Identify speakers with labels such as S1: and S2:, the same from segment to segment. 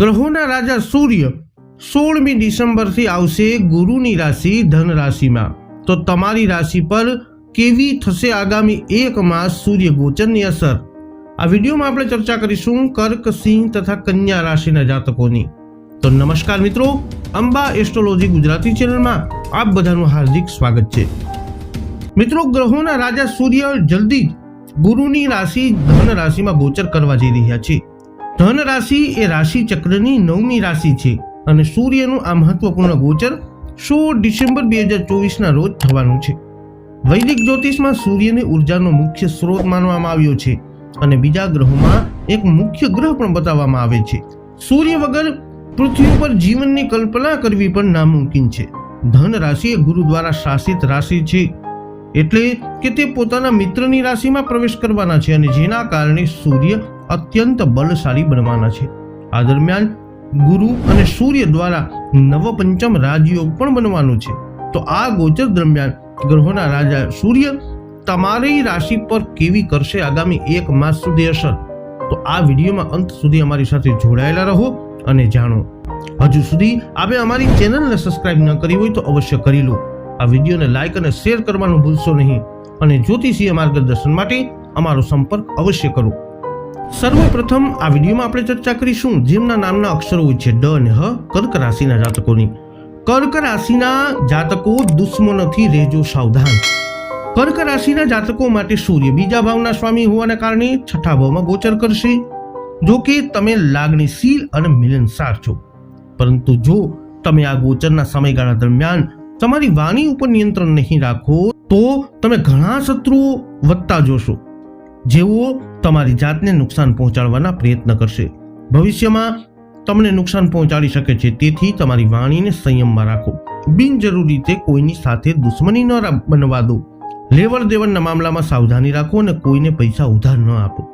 S1: ગ્રહોના રાજા સૂર્ય સોળમી ડિસેમ્બરથી આવશે ગુરુની રાશિ ધન રાશિમાં તો તમારી રાશિ પર કેવી થશે આગામી એક માસ સૂર્ય ગોચરની અસર? આ વિડીયોમાં આપણે ચર્ચા કરીશું કર્ક, સિંહ તથા કન્યા રાશિના જાતકોની. તો નમસ્કાર મિત્રો, અંબા એસ્ટ્રોલોજી ગુજરાતી ચેનલમાં આપ બધાનું હાર્દિક સ્વાગત છે. મિત્રો, ગ્રહોના રાજા સૂર્ય જલ્દી જ ગુરુની રાશિ ધન રાશિમાં ગોચર કરવા જઈ રહ્યા છે. ધન રાશિ એ રાશિ ચક્રની નવમી રાશિ છે અને સૂર્યનું આ મહત્વપૂર્ણ ગોચર સોળ ડિસેમ્બર બે હજાર ચોવીસના રોજ થવાનું છે. વૈદિક જ્યોતિષમાં સૂર્યને ઉર્જાનો મુખ્ય સ્ત્રોત માનવામાં આવ્યો છે અને બીજા ગ્રહોમાં એક મુખ્ય ગ્રહ પણ બતાવવામાં આવે છે. સૂર્ય વગર પૃથ્વી ઉપર જીવનની કલ્પના કરવી પણ નામુમકિન છે. ધન રાશિ એ ગુરુ દ્વારા શાસિત રાશિ છે એટલે કે તે પોતાના મિત્રની રાશિમાં પ્રવેશ કરવાના છે અને જેના કારણે સૂર્ય અત્યંત બલશાળી બનવાના છે. આ દરમિયાન ગુરુ અને સૂર્ય દ્વારા નવપંચમ રાજયોગ પણ બનવાનું છે. તો આ ગોચર દરમિયાન ગ્રહોના રાજા સૂર્ય તમારી રાશિ પર કેવી કરશે આગામી એક માસ સુધી અસર? તો આ વિડીયોમાં અંત સુધી અમારી સાથે જોડાયેલા રહો અને જાણો. હજુ સુધી આપે અમારી ચેનલને સબસ્ક્રાઇબ ન કરી હોય તો અવશ્ય કરી લો. આ વિડીયોને લાઇક અને શેર કરવાનું ભૂલશો નહીં. અને જ્યોતિષીય માર્ગદર્શન માટે અમારો સંપર્ક અવશ્ય કરો. સર્વપ્રથમ આ વિડીયોમાં આપણે ચર્ચા કરીશું જેમના નામના અક્ષરો હોય છે ડ અને હ, કર્ક રાશિના જાતકોની. કર્ક રાશિના જાતકો દુશ્મનોથી રહેજો સાવધાન. કર્ક રાશિના જાતકો માટે સૂર્ય બીજા ભાવના સ્વામી હોવાના કારણે છઠ્ઠા ભાવમાં ગોચર કરશે. જો કે તમે લાગણીશીલ અને મિલનસાર છો. પરંતુ જો તમે આ ગોચરના સમયગાળા દરમિયાન તમારી વાણી ઉપર નિયંત્રણ નહીં રાખો, તો તમે ઘણા શત્રુઓ વધતા જોશો. જેઓ તમારી જાતને નુકસાન પહોંચાડવાના પ્રયત્ન કરશે. ભવિષ્યમાં તમને નુકસાન પહોંચાડી શકે છે, તેથી તમારી વાણીને સંયમમાં રાખો. બિનજરૂરી રીતે કોઈની સાથે દુશ્મની ન બનવા દો. લેવડ દેવડના મામલામાં સાવધાની રાખો અને કોઈને પૈસા ઉધાર ન આપો.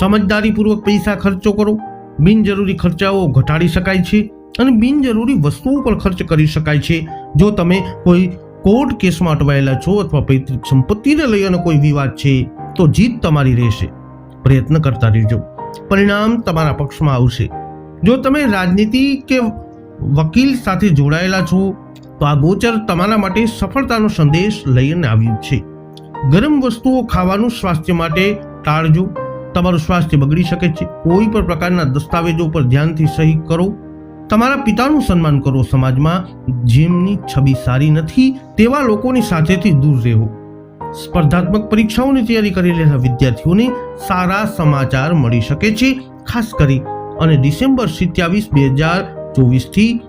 S1: સમજદારીપૂર્વક પૈસા ખર્ચો કરો. બિનજરૂરી ખર્ચાઓ ઘટાડી શકાય છે અને બિનજરૂરી વસ્તુઓ પર ખર્ચ કરી શકાય છે. જો તમે કોઈ કોર્ટ કેસમાં અટવાયેલા છો અથવા પૈતૃક સંપત્તિને લઈ અને કોઈ વિવાદ છે તો જીત તમારી રહેશે. પ્રયત્ન કરતા રહેજો. પરિણામ તમારા પક્ષમાં આવશે. જો તમે રાજનીતિ કે વકીલ સાથે જોડાયેલા છો, તો આ ગોચર તમારા માટે સફળતાનો સંદેશ લઈને આવ્યું છે. ગરમ વસ્તુઓ ખાવાનું સ્વાસ્થ્ય માટે ટાળજો. તમારું સ્વાસ્થ્ય બગડી શકે છે. કોઈ પણ પ્રકારના દસ્તાવેજો પર ધ્યાનથી સહી કરો. તમારા પિતાનું સન્માન કરો. સમાજમાં જેમની છબી સારી નથી, તેવા લોકોની સાથેથી દૂર રહેવો. સ્પર્ધાત્મક પરીક્ષાઓની તૈયારી કરી રહેલા વિદ્યાર્થીઓને સારા સમાચાર મળી શકે છે, ખાસ કરી. અને ડિસેમ્બર સિત્યાવીસ, બે હજાર ચોવીસથી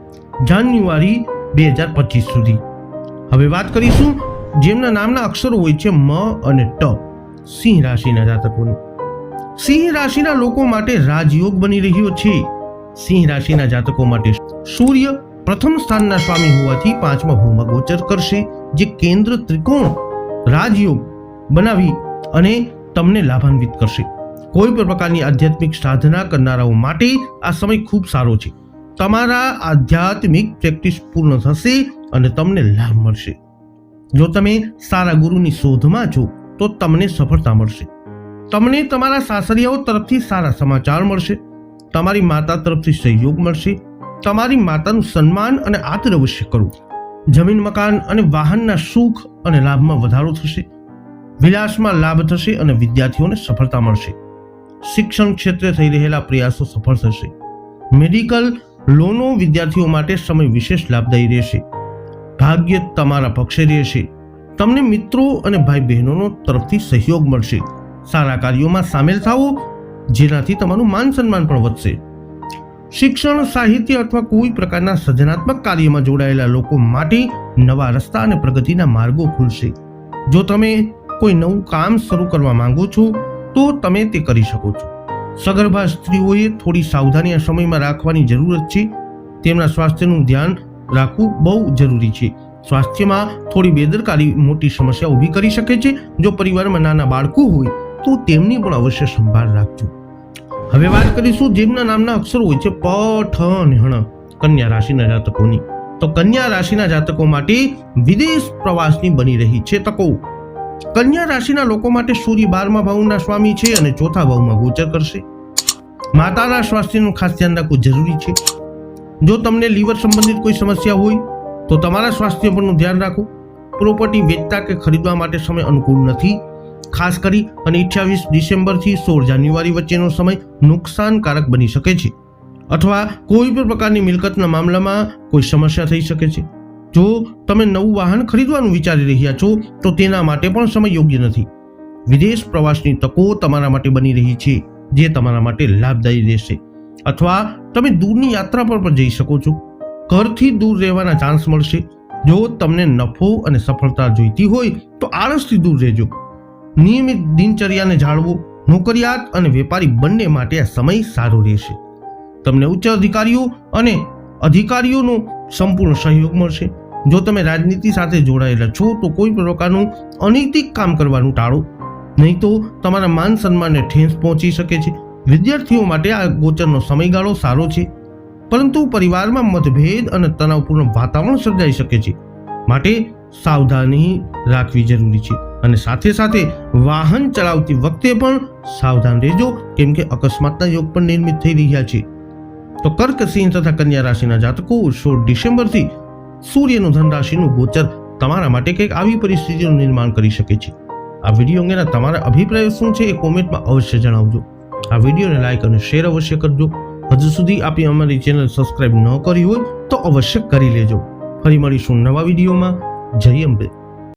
S1: જાન્યુઆરી, બે હજાર પચીસ સુધી. હવે વાત કરીશું જેમના નામના અક્ષરો હોય છે મ અને ટ, સિંહ રાશિના જાતકોની. સિંહ રાશિના લોકો માટે રાજયોગ બની રહ્યો છે. સિંહ રાશિના જાતકો માટે સૂર્ય પ્રથમ સ્થાનના સ્વામી હોવાથી પાંચમા ભાવમાં ગોચર કરશે, જે કેન્દ્ર ત્રિકોણ રાજયોગ બનાવી અને તમને લાભાન્વિત કરશે. કોઈ પણ પ્રકારની આધ્યાત્મિક સાધના કરનારાઓ માટે આ સમય ખૂબ સારો છે. તમારા આધ્યાત્મિક પ્રેક્ટિસ પૂર્ણ થશે અને તમને લાભ મળશે. જો તમે સારા ગુરુની શોધમાં છો, તો તમને સફળતા મળશે. તમને તમારા સાસરિયાઓ તરફથી સારા સમાચાર મળશે. તમારી માતા તરફથી સહયોગ મળશે. તમારી માતાનું સન્માન અને આદર અવશ્ય કરો. જમીન, મકાન અને વાહનના સુખ અને લાભમાં વધારો થશે. વિલાસમાં લાભ થશે અને વિદ્યાર્થીઓને સફળતા મળશે. શિક્ષણ ક્ષેત્રે થઈ રહેલા પ્રયાસો સફળ થશે. મેડિકલ લોનો વિદ્યાર્થીઓ માટે સમય વિશેષ લાભદાયી રહેશે. ભાગ્ય તમારા પક્ષે રહેશે. તમને મિત્રો અને ભાઈ બહેનોનો તરફથી સહયોગ મળશે. સારા કાર્યોમાં સામેલ થાઓ, જેનાથી તમારું માન સન્માન પણ વધશે. શિક્ષણ, સાહિત્ય અથવા કોઈ પ્રકારના સર્જનાત્મક કાર્યમાં જોડાયેલા લોકો માટે નવા રસ્તા અને પ્રગતિના માર્ગો ખુલશે. જો તમે કોઈ નવું કામ શરૂ કરવા માંગો છો, તો તમે તે કરી શકો છો. સગર્ભા સ્ત્રીઓએ થોડી સાવધાની આ સમયમાં રાખવાની જરૂરત છે. તેમના સ્વાસ્થ્યનું ધ્યાન રાખવું બહુ જરૂરી છે. સ્વાસ્થ્યમાં થોડી બેદરકારી મોટી સમસ્યા ઊભી કરી શકે છે. જો પરિવારમાં નાના બાળકો હોય, તો તેમની પણ અવશ્ય સંભાળ રાખજો. હવે વાત કરીશું જેમના નામના અક્ષરો હોય છે પ, ઠ હણ કન્યા રાશિના જાતકોની. તો કન્યા રાશિના જાતકો માટે વિદેશ પ્રવાસની બની રહી છે તકો. કન્યા રાશિના લોકો માટે સૂર્ય બારમા ભાવના સ્વામી છે અને ચોથા ભાવમાં ગોચર કરશે. માતાના સ્વાસ્થ્યનું ખાસ ધ્યાન રાખવું જરૂરી છે. જો તમને લીવર સંબંધિત કોઈ સમસ્યા હોય, તો તમારા સ્વાસ્થ્ય પરનું ધ્યાન રાખો. પ્રોપર્ટી વેચતા કે ખરીદવા માટે સમય અનુકૂળ નથી. ખાસ કરી અને અઠ્યાવીસ ડિસેમ્બરથી સોળ જાન્યુઆરી વચ્ચેનો સમય નુકસાનકારક બની શકે છે. અથવા કોઈ પણ પ્રકારની મિલકતના મામલામાં કોઈ સમસ્યા થઈ શકે છે. જો તમે નવું વાહન ખરીદવાનું વિચારી રહ્યા છો, તો તેના માટે પણ સમય યોગ્ય નથી. વિદેશ પ્રવાસની તકો તમારા માટે બની રહી છે, જે તમારા માટે લાભદાયી રહેશે. અથવા તમે દૂરની યાત્રા પર પણ જઈ શકો છો. ઘરથી દૂર રહેવાના ચાન્સ મળશે. જો તમને નફો અને સફળતા જોઈતી હોય, તો આળસથી દૂર રહેજો. નિયમિત દિનચર્યાને જાળવો, નોકરિયાત અને વેપારી બંને માટે આ સમય સારો રહેશે. તમને ઉચ્ચ અધિકારીઓ અને અધિકારીઓનો સંપૂર્ણ સહયોગ મળશે. જો તમે રાજનીતિ સાથે જોડાયેલા છો, તો કોઈ પ્રકારનું અનૈતિક કામ કરવાનું ટાળો. નહીં તો તમારા માન સન્માનને ઠેસ પહોંચી શકે છે. વિદ્યાર્થીઓ માટે આ ગોચરનો સમયગાળો સારો છે. પરંતુ પરિવારમાં મતભેદ અને તણાવપૂર્ણ વાતાવરણ સર્જાઈ શકે છે. માટે સાવધાની રાખવી જરૂરી છે. અને સાથે સાથે વાહન ચલાવતી વખતે પણ સાવધાન રહેજો, કેમ કે અકસ્માતના યોગ પણ નિર્મિત થઈ રહ્યા છે. તો કર્ક, સિંહ તથા કન્યા રાશિના જાતકો, સોળ ડિસેમ્બરથી સૂર્યનું ધન રાશિનું ગોચર તમારા માટે કંઈક આવી પરિસ્થિતિનું નિર્માણ કરી શકે છે. આ વીડિયો અંગેના તમારા અભિપ્રાયો શું છે એ કોમેન્ટમાં અવશ્ય જણાવજો. આ વિડીયોને લાઈક અને શેર અવશ્ય કરજો. હજુ સુધી આપી અમારી ચેનલ સબસ્ક્રાઇબ ન કરી હોય તો અવશ્ય કરી લેજો. ફરી મળીશું નવા વિડીયોમાં. જય અંબે